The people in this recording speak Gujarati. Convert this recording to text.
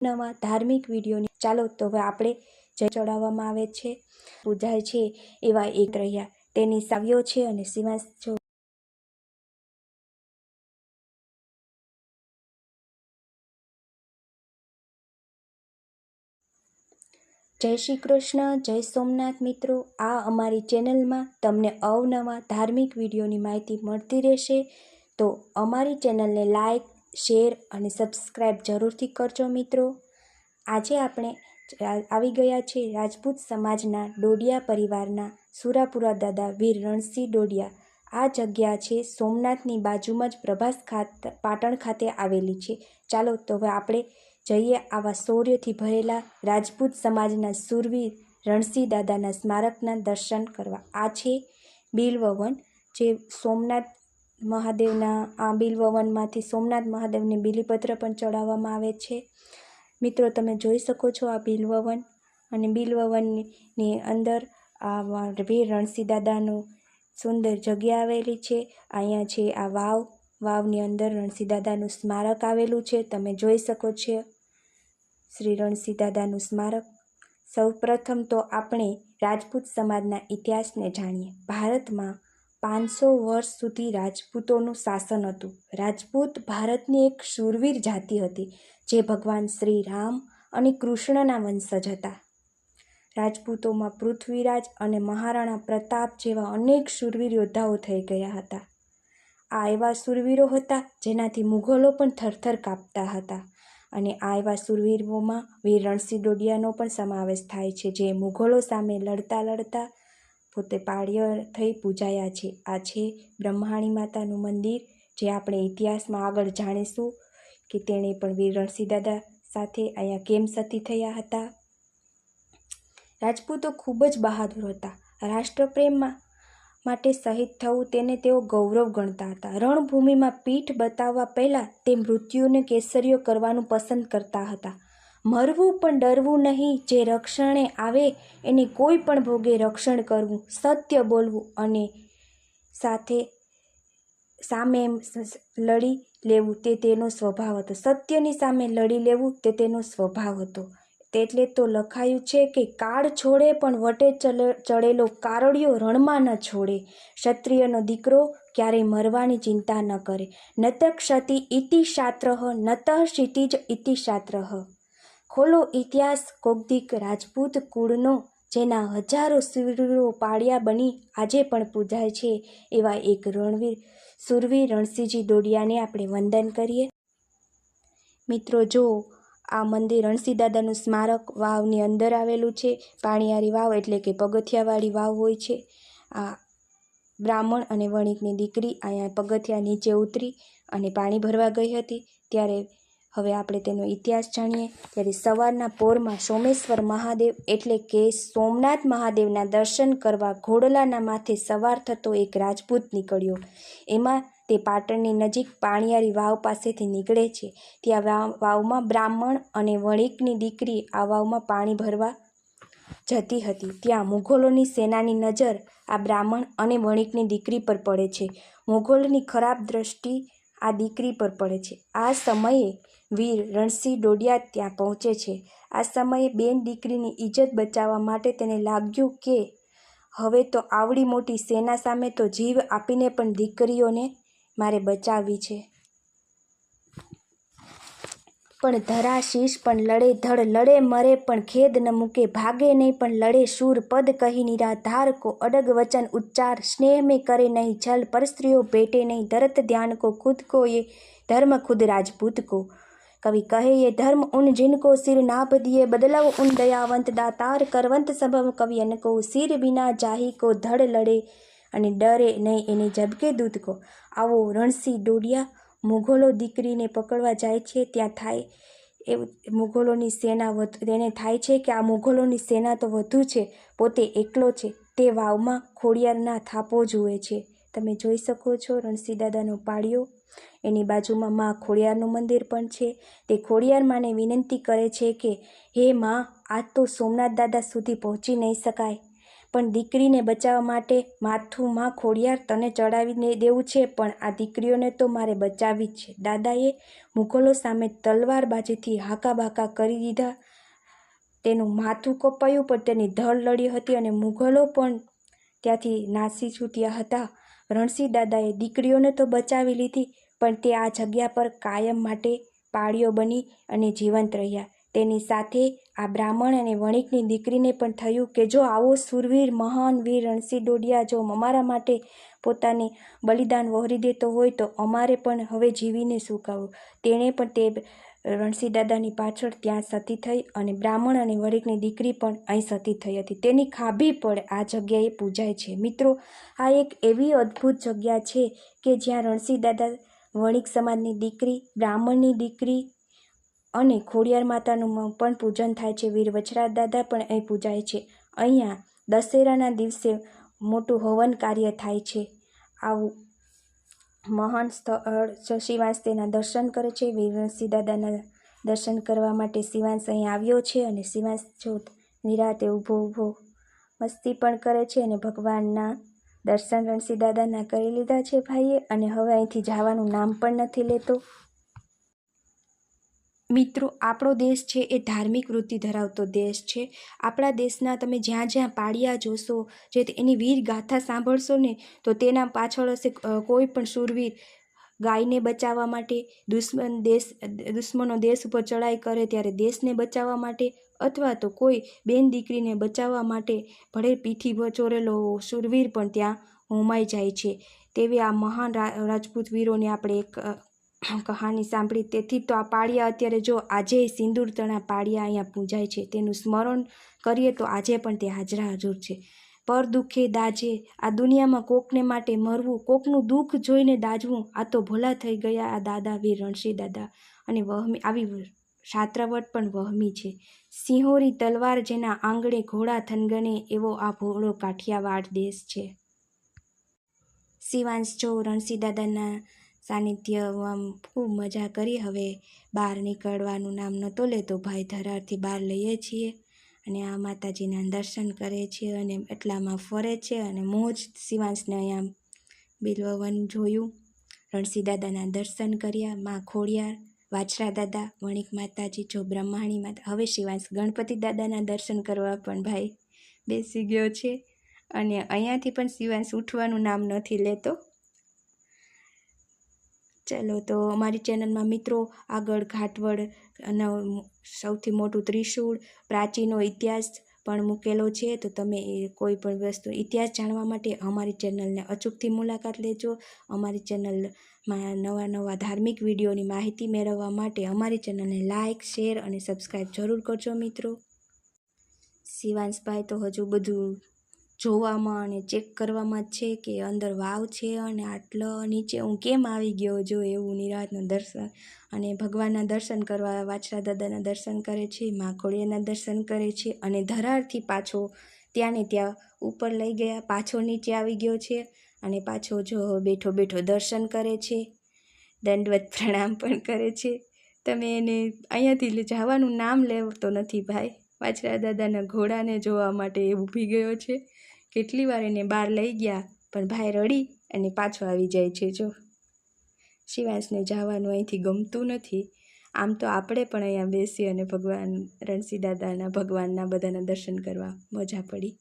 નવા ધાર્મિક વિડીયોની. ચાલો તો હવે આપણે જય ચડાવવામાં આવે છે. પૂજાય છે એવા એક રહ્યા. તેની સાવ્યો છે અને શિવાંશ જો જય શ્રી કૃષ્ણ, જય સોમનાથ મિત્રો. આ અમારી ચેનલમાં તમને અવનવા ધાર્મિક વિડીયોની માહિતી મળતી રહેશે. તો અમારી ચેનલને લાઈક શેર અને સબસ્ક્રાઈબ જરૂરથી કરજો મિત્રો. આજે આપણે આવી ગયા છે રાજપૂત સમાજના ડોડિયા પરિવારના સુરાપુરા દાદા વીર રણસિંહ ડોડિયા. આ જગ્યા છે સોમનાથની બાજુમાં જ પ્રભાસ ખાત, પાટણ ખાતે આવેલી છે. ચાલો તો હવે આપણે જઈએ આવા શૌર્યથી ભરેલા રાજપૂત સમાજના સુરવીર રણસિંહ દાદાના સ્મારકના દર્શન કરવા. આ છે બિલવવન જે સોમનાથ મહાદેવના આ બિલવવનમાંથી સોમનાથ મહાદેવને બિલીપત્ર પણ ચડાવવામાં આવે છે. મિત્રો, તમે જોઈ શકો છો આ બિલવવન અને બિલવવનની અંદર આ વીર રણસી દાદાનું સુંદર જગ્યા આવેલી છે. અહીંયા છે આ વાવ, વાવની અંદર રણસી દાદાનું સ્મારક આવેલું છે. તમે જોઈ શકો છો શ્રી રણસી દાદાનું સ્મારક. સૌપ્રથમ તો આપણે રાજપૂત સમાજના ઇતિહાસને જાણીએ. ભારતમાં પાંચસો વર્ષ સુધી રાજપૂતોનું શાસન હતું. રાજપૂત ભારતની એક શૂરવીર જાતિ હતી, જે ભગવાન શ્રી રામ અને કૃષ્ણના વંશજ હતા. રાજપૂતોમાં પૃથ્વીરાજ અને મહારાણા પ્રતાપ જેવા અનેક શૂરવીર યોદ્ધાઓ થઈ ગયા હતા. આ એવા શૂરવીરો હતા, જેનાથી મુઘલો પણ થરથર કાપતા હતા અને આ એવા શૂરવીરોમાં વીર રણસિંહ ડોડિયાનો પણ સમાવેશ થાય છે, જે મુઘલો સામે લડતા લડતા પોતે પાળ્ય થઈ પૂજાયા છે. આ છે બ્રહ્માણી માતાનું મંદિર, જે આપણે ઇતિહાસમાં આગળ જાણીશું કે તેણે પણ વીર રણસિંહ દાદા સાથે અહીંયા કેમ સતી થયા હતા. રાજપૂતો ખૂબ જ બહાદુર હતા. રાષ્ટ્રપ્રેમમાં માટે શહીદ થવું તેને તેઓ ગૌરવ ગણતા હતા. રણભૂમિમાં પીઠ બતાવવા પહેલાં તે મૃત્યુને કેસરીઓ કરવાનું પસંદ કરતા હતા. મરવું પણ ડરવું નહીં, જે રક્ષણે આવે એને કોઈ પણ ભોગે રક્ષણ કરવું, સત્ય બોલવું અને સાથે સામે લડી લેવું તે તેનો સ્વભાવ હતો. સત્યની સામે લડી લેવું તે તેનો સ્વભાવ હતો. તેટલે તો લખાયું છે કે કાળ છોડે પણ વટે ચડેલો કારડિયો રણમાં ન છોડે. ક્ષત્રિયનો દીકરો ક્યારેય મરવાની ચિંતા ન કરે. નત ક્ષતિ ઇતિ શાસ્ત્ર નત ક્ષિતિજ ઇતિ શાસ્ત્ર ખોલો ઇતિહાસ કોગદીક રાજપૂત કુળનો, જેના હજારો શૂરવીરો પાળિયા બની આજે પણ પૂજાય છે, એવા એક રણવીર, સુરવીર રણસિંહજી દોડિયાને આપણે વંદન કરીએ. મિત્રો, જો આ મંદિર રણસિંહ દાદાનું સ્મારક વાવની અંદર આવેલું છે, પાણીયારી વાવ એટલે કે પગથિયાવાળી વાવ હોય છે, આ બ્રાહ્મણ અને વણિકની દીકરી અહીંયા પગથિયા નીચે ઉતરી અને પાણી ભરવા ગઈ હતી, ત્યારે હવે આપણે તેનો ઇતિહાસ જાણીએ. ત્યારે સવારના પોરમાં સોમેશ્વર મહાદેવ એટલે કે સોમનાથ મહાદેવના દર્શન કરવા ઘોડલાના માથે સવાર થતો એક રાજપૂત નીકળ્યો. એમાં તે પાટણની નજીક પાણિયારી વાવ પાસેથી નીકળે છે. ત્યાં વાવ વાવમાં બ્રાહ્મણ અને વણિકની દીકરી આ વાવમાં પાણી ભરવા જતી હતી. ત્યાં મુઘલોની સેનાની નજર આ બ્રાહ્મણ અને વણિકની દીકરી પર પડે છે. મુઘલોની ખરાબ દ્રષ્ટિ આ દીકરી પર પડે છે. આ સમયે વીર રણસિંહ ડોડિયા ત્યાં પહોંચે છે. આ સમયે બેન દીકરીની ઇજ્જત બચાવવા માટે તેને લાગ્યું કે હવે તો આવડી મોટી સેના સામે તો જીવ આપીને પણ દીકરીઓને મારે બચાવવી છે. પણ ધરા શીશ પણ લડે, ધડ લડે, મરે પણ ખેદ ન મૂકે, ભાગે નહીં પણ લડે, શૂર પદ કહી નિરાધાર કો અડગ વચન ઉચ્ચાર, સ્નેહ મેં કરે નહીં, છલ પરસ્ત્રીઓ ભેટે નહીં દરત ધ્યાન કો, ખુદ કો એ ધર્મ ખુદ રાજપૂત કો. कवि कहे ये धर्म उन जिनको सिर नाप दिए बदलव उन दयावंत दातार करवंत संभव कवि को सिर बिना जाही को ધડ લડે અને ડરે નહીં એની જબકે દૂત કો આવો રણસિંહ ડોડિયા મુઘલો દીકરીને પકડવા જાય છે ત્યાં થાય એ મુઘલોની સેના વધ તેને થાય છે કે આ મુઘલોની સેના તો વધુ છે પોતે એકલો છે તે વાવમાં ખોડિયારના થાપો જુએ છે તમે જોઈ શકો છો રણસિંહ દાદાનો પાળિયો એની બાજુમાં માં ખોડિયારનું મંદિર પણ છે. તે ખોડિયાર માને વિનંતી કરે છે કે, હે માં, આજ તો સોમનાથ દાદા સુધી પહોંચી નહીં શકાય. પણ દીકરીને બચાવવા માટે માથું માં ખોડિયાર તને ચડાવી દેવું છે, પણ આ દીકરીઓને તો મારે બચાવવી જ છે. દાદાએ મુઘલો સામે તલવારબાજીથી હાકાબાકા કરી દીધા. તેનું માથું કપાયું, પણ તેની ધડ લડી હતી અને મુઘલો પણ ત્યાંથી નાસી છૂટ્યા હતા. રણસિંહ દાદાએ દીકરીઓને તો બચાવી લીધી, પણ તે આ જગ્યા પર કાયમ માટે પાળીઓ બની અને જીવંત રહ્યા. તેની સાથે આ બ્રાહ્મણ અને વણિકની દીકરીને પણ થયું કે જો આવો સુરવીર, મહાન વીર રણસિંહ ડોડિયા જો અમારા માટે પોતાની બલિદાન વહોરી દેતો હોય તો અમારે પણ હવે જીવીને શું કરવું? તેણે પણ તે રણસિંહ દાદાની પાછળ ત્યાં સતી થઈ અને બ્રાહ્મણ અને વણિકની દીકરી પણ અહીં સતી થઈ હતી. તેની ખાભી પણ આ જગ્યાએ પૂજાય છે. મિત્રો, આ એક એવી અદ્ભુત જગ્યા છે કે જ્યાં રણસિંહ દાદા, વણિક સમાજની દીકરી, બ્રાહ્મણની દીકરી અને ખોડિયાર માતાનું પણ પૂજન થાય છે. વીર વચરા દાદા પણ અહીં પૂજાય છે. અહીંયા દશેરાના દિવસે મોટું હવન કાર્ય થાય છે. આવું મહાન સ્થળ શિવાંશ તેના દર્શન કરે છે. વીર રણસિંહ દાદાના દર્શન કરવા માટે શિવાંશ અહીં આવ્યો છે અને શિવાંશ જો નિરાતે ઊભો ઊભો મસ્તી પણ કરે છે અને ભગવાનના દર્શન રણસિંહ દાદાના કરી લીધા છે ભાઈએ અને હવે અહીંથી જવાનું નામ પણ નથી લેતો. મિત્રો, આપણો દેશ છે એ ધાર્મિક વૃત્તિ ધરાવતો દેશ છે. આપણા દેશના તમે જ્યાં જ્યાં પાળિયા જોશો, જે એની વીર ગાથા સાંભળશો ને, તો તેના પાછળ હશે કોઈ પણ શૂરવીર ગાયને બચાવવા માટે, દુશ્મન દેશ, દુશ્મનો દેશ ઉપર ચડાઈ કરે ત્યારે દેશને બચાવવા માટે અથવા તો કોઈ બેન દીકરીને બચાવવા માટે ભલે પીઠી ચોરેલો શૂરવીર પણ ત્યાં હોમાઈ જાય છે. તેવી આ મહાન રાજપૂત વીરોને આપણે એક કહાની સાંભળી. તેથી તો આ પાળિયા અત્યારે જો આજે સિંદૂર તણા પાળિયા અહીંયા પૂજાય છે, તેનું સ્મરણ કરીએ તો આજે પણ તે હાજરા હજુર છે. પર દુઃખે દાજે, આ દુનિયામાં કોકને માટે મરવું, કોકનું દુઃખ જોઈને દાજવું, આ તો ભોલા થઈ ગયા આ દાદા વીર રણસિંહ દાદા. અને વહમી, આવી શાત્રવટ પણ વહમી છે. સિંહોરી તલવાર જેના આંગણે ઘોડા થનગણે એવો આ ભોળો કાઠિયાવાડ દેશ છે. શિવાંશ જો રણસિંહ દાદાના સાનિધ્યમાં ખૂબ મજા કરી. હવે બહાર નીકળવાનું નામ નહોતો લેતો. ભાઈ ધરારથી બહાર લઈએ છીએ અને આ માતાજીના દર્શન કરે છે અને એટલામાં ફરે છે અને મોજ શિવાંશને અહીંયા બિલવવન જોયું. રણસી દાદાના દર્શન કર્યા, માં ખોડિયાર, વાછરા દાદા, વણિક માતાજી, જો બ્રહ્માણી માતા. હવે શિવાંશ ગણપતિ દાદાના દર્શન કરવા પણ ભાઈ બેસી ગયો છે અને અહીંયાથી પણ શિવાંશ ઉઠવાનું નામ નથી લેતો. ચાલો તો અમારી ચેનલમાં મિત્રો આગળ ઘાટવડ અને સૌથી મોટું ત્રિશૂળ પ્રાચીનો ઇતિહાસ પણ મૂકેલો છે, તો તમે કોઈ પણ વસ્તુ ઇતિહાસ જાણવા માટે અમારી ચેનલને અચૂકથી મુલાકાત લેજો. અમારી ચેનલમાં નવા નવા ધાર્મિક વિડીયોની માહિતી મેળવવા માટે અમારી ચેનલને લાઇક શેર અને સબસ્ક્રાઈબ જરૂર કરજો મિત્રો. શિવાંશભાઈ તો હજુ બધું જોવામાં અને ચેક કરવામાં જ છે કે અંદર વાવ છે અને આટલો નીચે હું કેમ આવી ગયો જો એવું નિરાતનું દર્શન અને ભગવાનના દર્શન કરવા વાછરા દાદાના દર્શન કરે છે મા ખોડિયાના દર્શન કરે છે અને ધરારથી પાછો ત્યાં ને ત્યાં ઉપર લઈ ગયા, પાછો નીચે આવી ગયો છે અને પાછો જો બેઠો બેઠો દર્શન કરે છે, દંડવત પ્રણામ પણ કરે છે. તમે એને અહીંયાથી જવાનું નામ લેતો નથી ભાઈ. વાછરા દાદાના ઘોડાને જોવા માટે એ ઊભી ગયો છે. કેટલી વાર એને બહાર લઈ ગયા, પણ ભાઈ રડી અને પાછો આવી જાય છે જો. શિવાંશને જવાનું અહીંથી ગમતું નથી. આમ તો આપણે પણ અહીંયા બેસી અને ભગવાન રણસી દાદાના ભગવાનના બધાના દર્શન કરવા મજા પડી.